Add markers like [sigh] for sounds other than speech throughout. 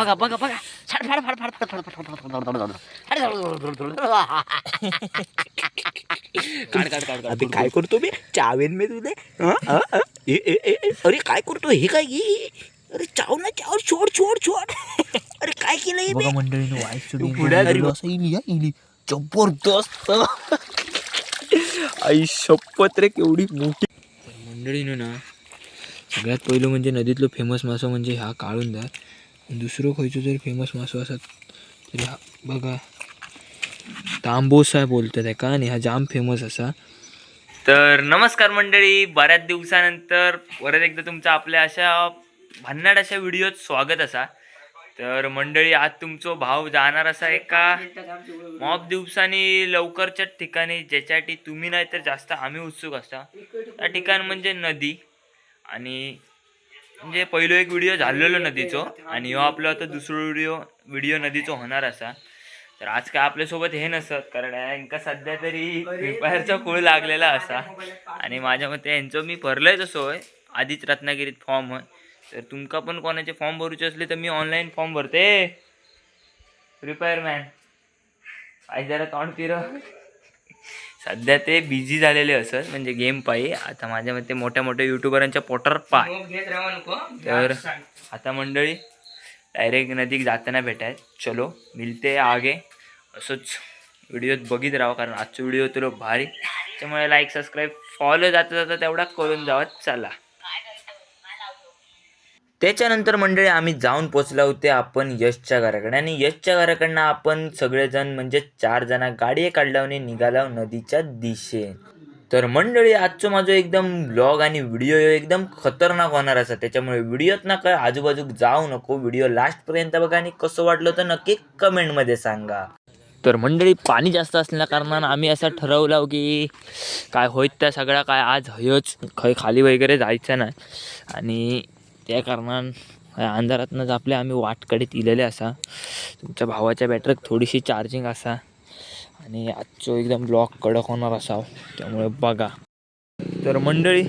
बघा बघा बघा फाड फाड फाड फाड फाड फाड फाड फाड फाड फाड अरे काय करतो मी चावेन मी तुले अरे काय करतो हे काय की अरे चाव ना चाव छोड छोड छोड अरे काय केलं बघा मंडळीनं वाईट सुद्धा असं इली इली जबरदस्त आई शपत्रे रे केवढी मोठी मंडळीनं ना सगळ्यात पहिलं म्हणजे नदीतलं फेमस मासा म्हणजे हा द्या दुसरं खयचो जर फेमस मासो असत तरी हा बघा. तांबोसा बोलतात आहे का आणि हा जाम फेमस असा. तर नमस्कार मंडळी बऱ्याच दिवसानंतर परत एकदा तुमचं आपल्या अशा भन्नाट अशा व्हिडिओत स्वागत असा. तर मंडळी आज तुमचो भाव जाणार असा एका मॉब दिवसांनी लवकरच्या ठिकाणी ज्याच्यासाठी तुम्ही नाही तर जास्त आम्ही उत्सुक असता. त्या ठिकाण म्हणजे नदी. आणि म्हणजे पहिलो एक व्हिडिओ झालेलो नदीचो आणि ह्यो आपलो आता दुसरो व्हिडिओ व्हिडिओ नदीचो होणार असा. तर आज काय आपल्यासोबत हे नसत कारण यांका सध्या तरी फ्रीफायरचा खूळ लागलेला असा. आणि माझ्या मते यांचं मी भरलंय तसं होय. आधीच रत्नागिरीत फॉर्म होय. तर तुमका पण कोणाचे फॉर्म भरूचे असले तर मी ऑनलाईन फॉर्म भरते. फ्री फायर मॅन पाहिजे जरा तोंड फिर सध्या ते बिझी झालेले असत म्हणजे गेम पायी. आता माझ्या मते मोठ्या मोठ्या युट्यूबरांच्या पोटर पाय. तर आता मंडळी डायरेक्ट नदीक जाताना भेटाय चलो मिलते आगे. असंच व्हिडिओत बघित राहा कारण आजचा व्हिडिओ तुला भारी. त्यामुळे लाईक सबस्क्राईब फॉलो जाता जाता तेवढा करून जावं. चला. त्याच्यानंतर मंडळी आम्ही जाऊन पोचलो होते आपण यशच्या घराकडे. आणि यशच्या घराकडनं आपण सगळेजण म्हणजे चार जण गाडी काढल्याने निघाला नदीच्या दिशे. तर मंडळी आजचं माझं एकदम ब्लॉग आणि व्हिडिओ एकदम खतरनाक होणार असा. त्याच्यामुळे व्हिडिओत ना काय आजूबाजूक जाऊ नको. व्हिडिओ लास्टपर्यंत बघा आणि कसं वाटलं तर नक्की कमेंटमध्ये सांगा. तर मंडळी पाणी जास्त असल्या कारणानं आम्ही असं ठरवलं की काय होईत त्या सगळ्या काय आज हयच. खय खाली वगैरे जायचं नाही. आणि त्या कारणान ह्या आपले आपल्या आम्ही वाटकडेत इलेले असा तुमच्या भावाच्या बॅटरीक थोडीशी चार्जिंग असा आणि आजचो एकदम ब्लॉक कडक होणार असा हो. त्यामुळे बघा. तर मंडळी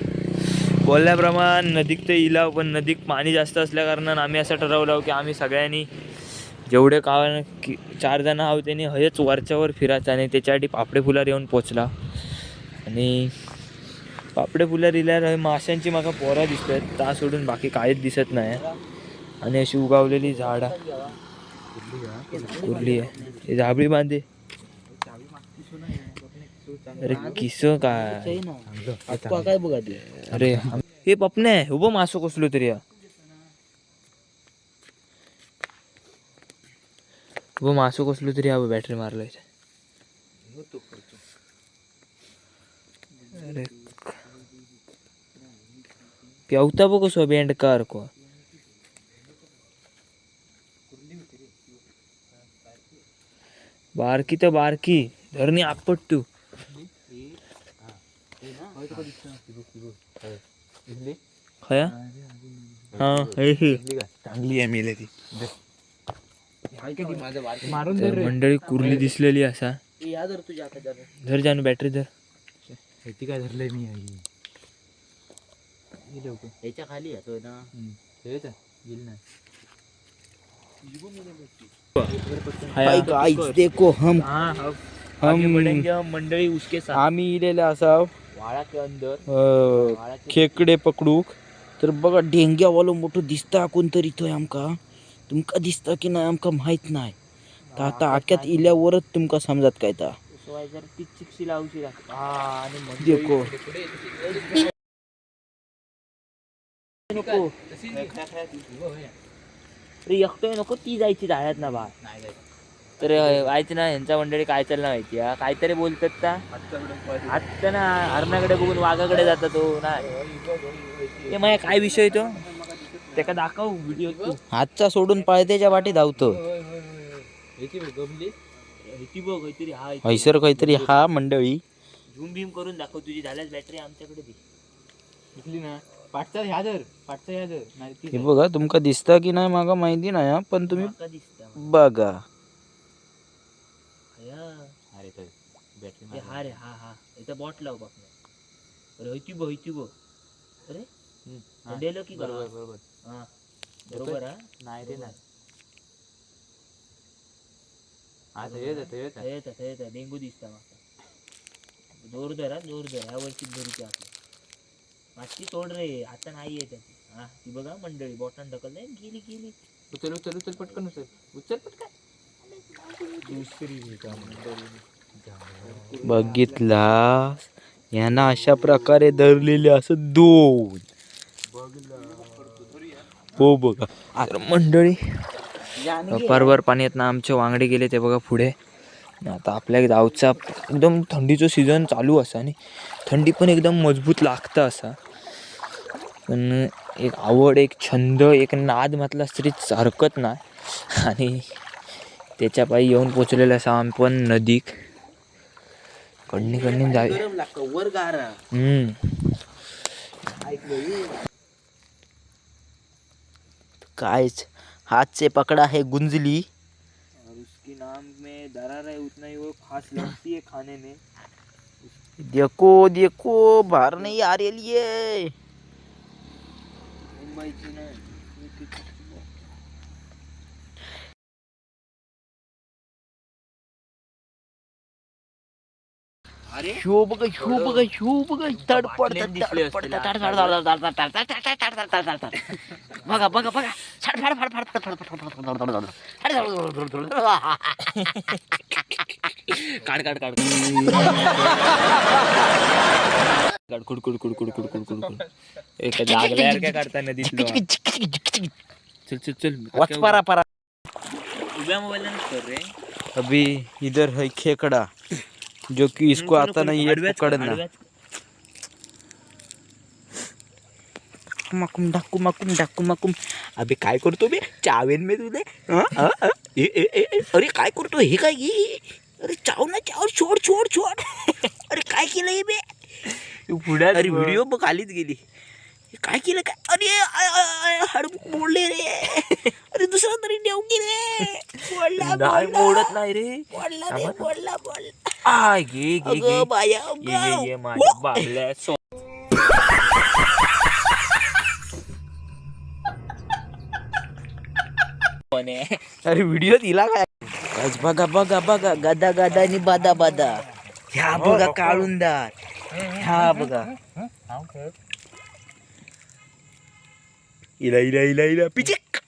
बोलल्याप्रमाणे नदीक ते इलाव पण नदीक पाणी जास्त असल्या कारणानं आम्ही असं ठरवलं की आम्ही सगळ्यांनी जेवढे का की चार जण आहोत त्यांनी हयच वरच्यावर फिरायचं आणि त्याच्यासाठी पापडे फुलार येऊन पोचला. आणि पापडे फुलार इल्यार माशांची म्हाका पोरा दिसतात. ता सोडून बाकी काहीच दिसत नाही. आणि अशी उगावलेली झाडा. कुर्ली आहे. झाबळी बांधे अरे किस काय? काय बघा अरे हे पपने उभं मासो कसलो तरी. उभं मासो कसलो तरी हा बॅटरी मारलाय. अरे पेवता बघ कसो बेंड कार को बारकी तर बारकी धरणी आपट तू खया हा हे हे चांगली आहे मेले ती मंडळी कुर्ली दिसलेली असा धर जानू बॅटरी धर काय धरलंय मी याच्या खाली येतोय ना गेल नाही देखो हम हम मंडळी उसके आम्ही इलेले खेकडे पकडूक तर बघा डेंग्या वालो मोठो दिसता कोण तरी थंय आमका तुमका दिसता की नाही आमका माहीत नाही तर आता आख्यात इल्यावरच तुमका समजात काय ता देखो नको. अरे एकटोय नको ती जायची जाळ्यात ना बा तर व्हायचं ना यांचा मंडळी काय चाललं माहिती आहे? काहीतरी बोलतात का? आत्ता ना हरणाकडे बघून वाघाकडे जाता तो नाही ते माझ्या काय विषय तो? त्याका दाखव व्हिडिओ तू. हातचा सोडून पाळतेच्या वाटी धावतो. बघ काहीतरी हा हैसर काहीतरी हा मंडळी. झूम भीम करून दाखव तुझी झाल्यास बॅटरी आमच्याकडे दे. दिसली ना. पाठचा ह्या धर पाठचा ह्या धर. नाही ती हे बघा तुमका दिसता की नाही मागा माहिती नाही हा, पण तुम्ही माका दिसता बघा. हया. अरे तर बॅटरी ते हा रे हा हा. इथं बॉट लाव बघ अरे होती बघ होती बघ. अरे? हा. डेलो की बरोबर बरोबर बरोबर. हा. बरोबर हा? नाही रे नाही हा थंय येता थंय येता. थंय येता थंय येता. डेंगू दिसता म्हाका जोर धर जोर धर. ह्या वर्षी धरूची आपली. मातशी सोड रे आता नाही येत ती हा ती बघा मंडळी बोटान ढकल गेली गेली. उचल उचल उचल पटकन उचल. उचल पटकन. दुसरी का मंडळी? बघितला. यांना अशा प्रकारे धरलेले असं दोन. हो बघा. मंडळी परवर पाण्यात ना आमचे वांगडे गेले ते बघा पुढे. आता आपल्या गावचा एकदम थंडीचं सीझन चालू असा आणि थंडी पण एकदम मजबूत लागतं असा. पण एक आवड एक छंद एक नाद म्हटला तरी हरकत नाही. आणि त्याच्या पायी येऊन पोचलेलं असा आम्ही पण नदीक कडनी कडनी जावी कायच से पकड़ा है गुंजली. नाम में दरार है उतना ही वो खास लगती है खाने में। देखो देखो बाहर नहीं आ रही है। मुंबईची नाही शो बघा शो बघा शो बघा दिसले असतील बघा बघा बघा छाड फाड फाड फाड फाड फाड फाड फाड काढ काढ काढ काढ कुड कुड कुड कुड कुड कुड कुड एक चल चल चल वाच पारा पारा उभ्या मोबाईल कर रे. अभी इधर है खेकड़ा. जो कि इसको आता नहीं है पकड़ना मकुम डाकू मकुम डाकू मकुम अबे काय करतो बे चावेन में तुले हं? हं? हं? ए, अरे काय करतो हे काय हे? अरे चाव ना चाव छोड छोड छोड [laughs] अरे काय केलं हे बे पुढे अरे व्हिडिओ आलीच गेली काय केलं काय अरे आय, आय, आय, हाड मोडले रे अरे दुसरा तरी देऊ की रे. मोडत नाही रे मोडला रे मोडला मोडला आय घे घे घे अगं बाया ये ये अगं. ये माझ्या बाबल्या सो अरे व्हिडिओ दिला काय आज बघा बघा बघा गदा गदा आणि बादा बादा ह्या बघा काळुंदार ह्या बघा इला इला इला इला पिचिक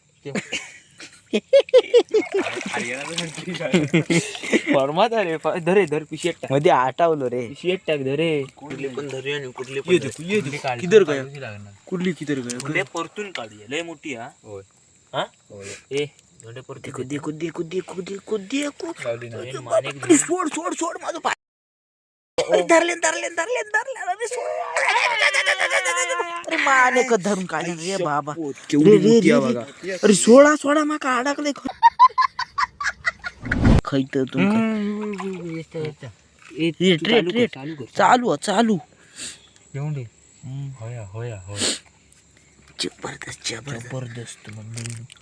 फॉर्मात अरे धरे धर. पिशी टाक. मध्ये आटावलं रे. पिशी टाक धरे कुठली पण धरे आणि कुठले पण किधर काय कुठली किधर काय परतून काढली लय मोठी हा. होय. हा? ए कुदी कुदी कुदी कुदी कुदी कुदी सोड सोड सोड माझं धरले धरले धरले धरले माने क धरून काढले रे बाबा. अरे सोळा सोळा माका अडकले खैत तर चालू चालू हो, जबरदस्त जबरदस्त.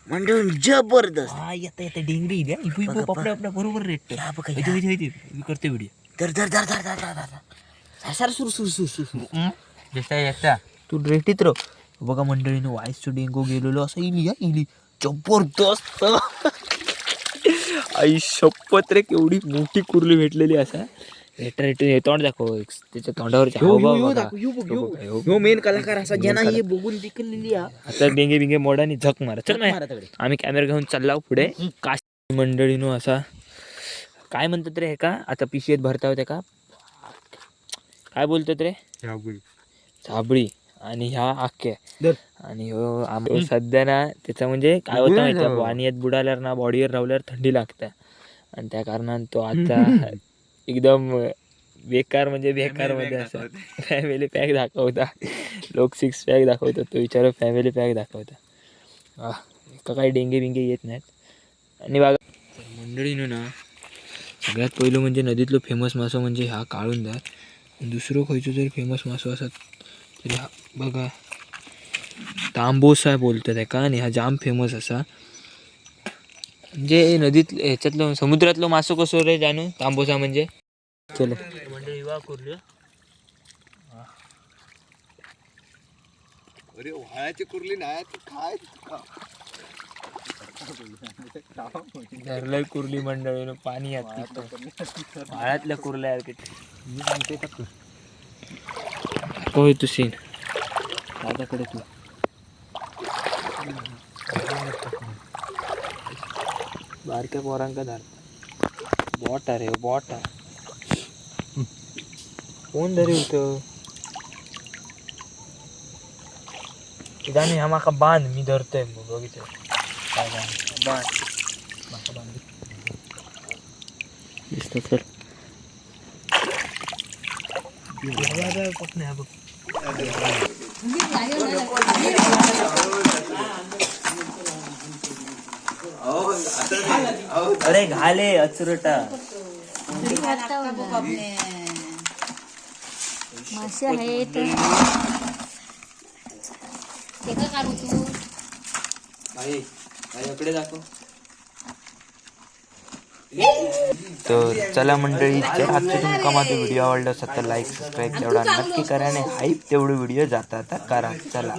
म्हणजे जबरदस्त. हा येता डिंगरी डेंगरी बरोबर रेट करते व्हिडिओ धर धर धर धर धर धर धर. सर सुर सुर सुर सुर जसा येता तू रेटीत रो बघा मंडळीनं वाईस स्टुडिंगो गेलेलो. असं इली या इली. जबरदस्त. आई शपथ रे केवढी मोठी कुर्ली भेटलेली असा. रेटर रेटर हे तोंड दाखव. त्याच्या तोंडावर मेन कलाकार असा ज्यांना हे बघून विकलेली आता बिंगे बिंगे मोडाने झक मार. चल आम्ही कॅमेरा घेऊन चाललाव पुढे. काश मंडळीनो असा काय म्हणतात रे हे का? आता पिशवीत भरता होते का काय बोलतात रे? साबळी आणि ह्या आख्या. आणि आम- ह्यो सध्या ना त्याचं म्हणजे काय होतं माहिती पाण्यात बुडाल्यावर ना बॉडीवर रावल्यावर थंडी लागते. आणि त्या कारणान तो आता एकदम बेकार म्हणजे बेकारमध्ये असा. फॅमिली पॅक दाखवता. लोक सिक्स पॅक दाखवतात तो विचार फॅमिली पॅक दाखवता. हा का काही डेंगे बिंगे येत नाहीत. आणि बघा. मंडळीनं ना सगळ्यात पहिलं म्हणजे नदीतलं फेमस मासो म्हणजे हा काळून द्या दुसरं खयचो जर फेमस मासो असत तरी हा बघा तांबोसा बोलतात आहे का आणि हा जाम फेमस असा. म्हणजे नदीत ह्याच्यातलं समुद्रातलं मासो कसं रे जानू तांबोसा म्हणजे? चल. मंडळी विवाह करूया. अरे वाळ्याची कुर्ली नाही काय धरलंय कुर्ली मंडळीनं पाणी वाळ्यातल्या कुर्ल्या आहेत किती मी सांगते का. तू होय तू सीन दादाकडे तू. बारक्या पोरांका धर. बॉट अरे बॉट आहे. कोण धरी होत इदानी हा माका बांध मी धरतोय मग बघितलं. दिसत सर अरे घाले अचरटा. मासे आहेत. ते का काढू तू तर चला मंडळी जर आजचा तुमका माझा व्हिडिओ आवडला असेल तर लाईक सबस्क्राईब तेवढा नक्की करा आणि हाईप तेवढे व्हिडिओ जाता आता करा. चला.